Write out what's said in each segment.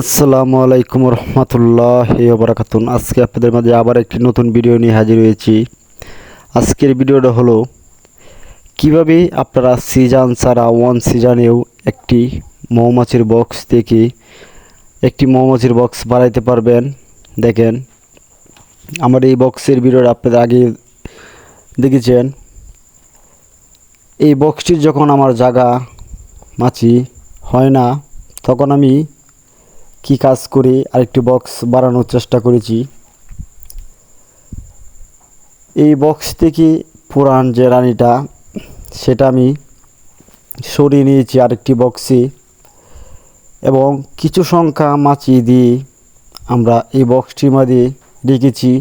আসসালামু আলাইকুম রহমতুল্লাহ বারাকাতুন আজকে আপনাদের মাঝে আবার একটি নতুন ভিডিও নিয়ে হাজির হয়েছি। আজকের ভিডিওটা হলো, কীভাবে আপনারা সিজন ছাড়া ওয়ান সিজনেও একটি মৌমাছির বক্স থেকে একটি মৌমাছির বক্স বানাইতে পারবেন। দেখেন, আমার এই বক্সের ভিডিওটা আপনাদের আগে দেখেছেন। এই বক্সটির যখন আমার জায়গা মাছি হয় না, তখন আমি কি কাজ করে আরেকটি বক্স বাড়ানোর চেষ্টা করেছি। এই বক্স থেকে পুরান যে রানিটা, সেটা আমি সরিয়ে নিয়েছি আরেকটি বক্সে এবং কিছু সংখ্যা মাছি দিয়ে আমরা এই বক্সটির মধ্যে রেখেছি।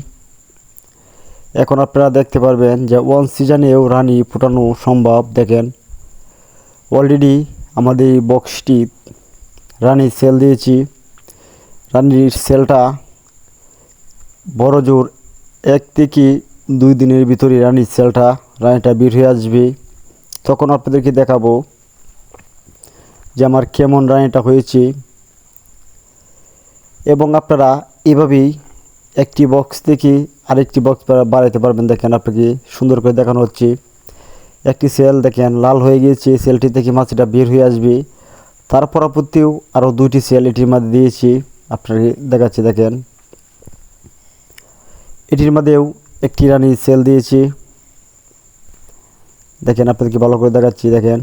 এখন আপনারা দেখতে পারবেন যে ওয়ান সিজনেও রানি ফুটানো সম্ভব, দেখেন। অলরেডি আমাদের এই বক্সটি রানি সেল দিয়েছি। রানির সেলটা বড় জোর এক থেকে দুই দিনের ভিতরে রানির সেলটা, রানিটা বের হয়ে আসবে। তখন আপনাদেরকে দেখাবো যে আমার কেমন রানিটা হয়েছে। এবং আপনারা এভাবেই একটি বক্স থেকে আরেকটি বক্স বাড়াইতে পারবেন। দেখেন আপনাকে সুন্দর করে দেখানো হচ্ছে। একটি সেল দেখেন, লাল হয়ে গিয়েছে। সেলটি থেকে মাছটা বের হয়ে আসবে। তার পরবর্তীও আরও দুইটি সেল এটির মধ্যে দিয়েছি। আপনাকে দেখাচ্ছি, দেখেন। এটির মধ্যেও একটি রানি সেল দিয়েছি। দেখেন, আপনাদেরকে ভালো করে দেখাচ্ছি, দেখেন।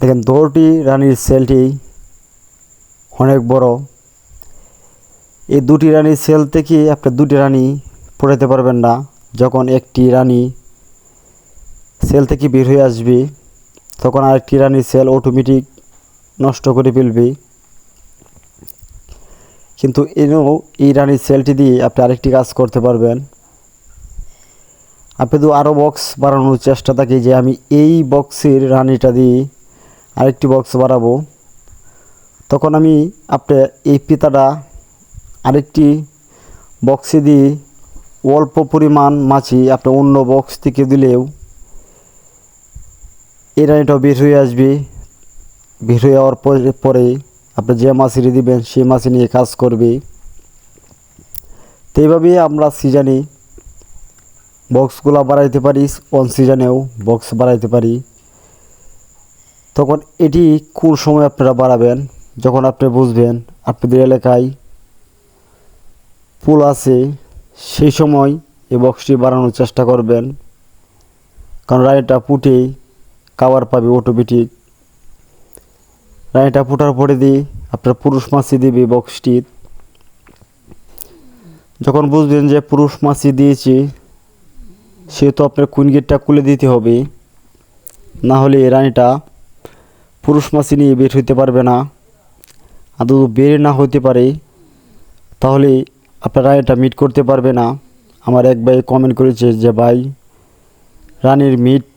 দেখেন দৌড়টি রানির সেলটি অনেক বড়। এই দুটি রানীর সেল থেকে আপনি দুটি রানী পড়াতে পারবেন না। যখন একটি রানী সেল থেকে বের হয়ে আসবে, তখন আরেকটি রানীর সেল অটোমেটিক নষ্ট করে ফেলবে। কিন্তু এনেও এই রানীর সেলটি দিয়ে আপনি আরেকটি কাজ করতে পারবেন। আপনি তো আরও বক্স বাড়ানোর চেষ্টা থাকি যে আমি এই বক্সের রানিটা দিয়ে আরেকটি বক্স বাড়াবো। তখন আমি আপনি এই পিতাটা আরেকটি বক্সে দিয়ে অল্প পরিমাণ মাছি আপনি অন্য বক্স থেকে দিলেও এই রানিটাও বের হয়ে আসবে। বের হয়ে যাওয়ার পরে আপনি যে মাছিটি দিবেন, সেই মাছি নিয়ে কাজ করবে। তো এইভাবেই আমরা সিজনে বক্সগুলো বাড়াইতে পারি অন সিজনেও বক্স বাড়াইতে পারি। তখন এটি কোন সময় আপনারা বাড়াবেন, যখন আপনি বুঝবেন আপনাদের এলাকায় পুল আছে, সেই সময় এই বক্সটি বাড়ানোর চেষ্টা করবেন। কারণ রায়টা পুটে কাবার পাবে অটোমেটিক রানিটা ফুটার পরে দিই, আপনার পুরুষ মাছি দিবে বক্সটি। যখন বুঝবেন যে পুরুষ মাছি দিয়েছি, সেহেতু আপনার কুইন গেটটা খুলে দিতে হবে। না হলে রানিটা পুরুষ মাছি নিয়ে বের হইতে পারবে না। আর আদৌ বের না হতে পারে, তাহলে আপনার রানিটা মিট করতে পারবে না। আমার এক ভাই কমেন্ট করেছে যে, ভাই, রানীর মিট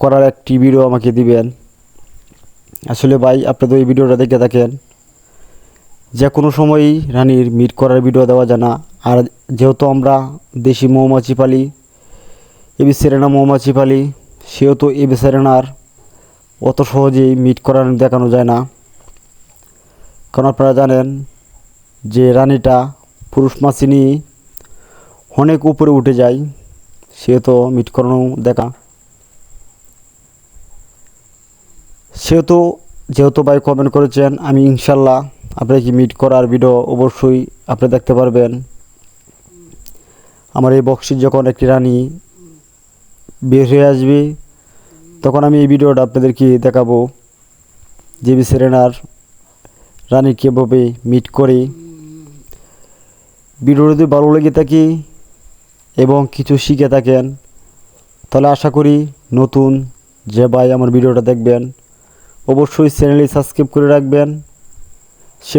করার একটি ভিডিও আমাকে দিবেন। আসলে ভাই আপনাদের এই ভিডিওটা দেখে থাকেন। যে কোনো সময়ই রানীর মিট করার ভিডিও দেওয়া যায় না। আর যেহেতু আমরা দেশি মৌমাছি পালি, এবি সেরেনা মৌমাছি পালি, সেহেতু এবি সেরেনার অত সহজেই মিট করার দেখানো যায় না। কারণ আপনারা জানেন যে রানীটা পুরুষ মাছি নিয়ে অনেক উপরে উঠে যায়, সেহেতু মিট করানো দেখা সেহেতু যেহেতু ভাই কমেন্ট করেছেন, আমি ইনশাল্লাহ আপনাকে মিট করার ভিডিও অবশ্যই আপনি দেখতে পারবেন। আমার এই বক্সির যখন একটি রানী বের হয়ে আসবে, তখন আমি এই ভিডিওটা আপনাদেরকে দেখাবো। যে সেরেনার রানী কীভাবে মিট করে। ভিডিও যদি ভালো লেগে থাকি এবং কিছু শিখে থাকেন, তাহলে আশা করি নতুন যে ভাই আমার ভিডিওটা দেখবেন অবশ্যই চ্যানেলটি সাবস্ক্রাইব করে রাখবেন। সে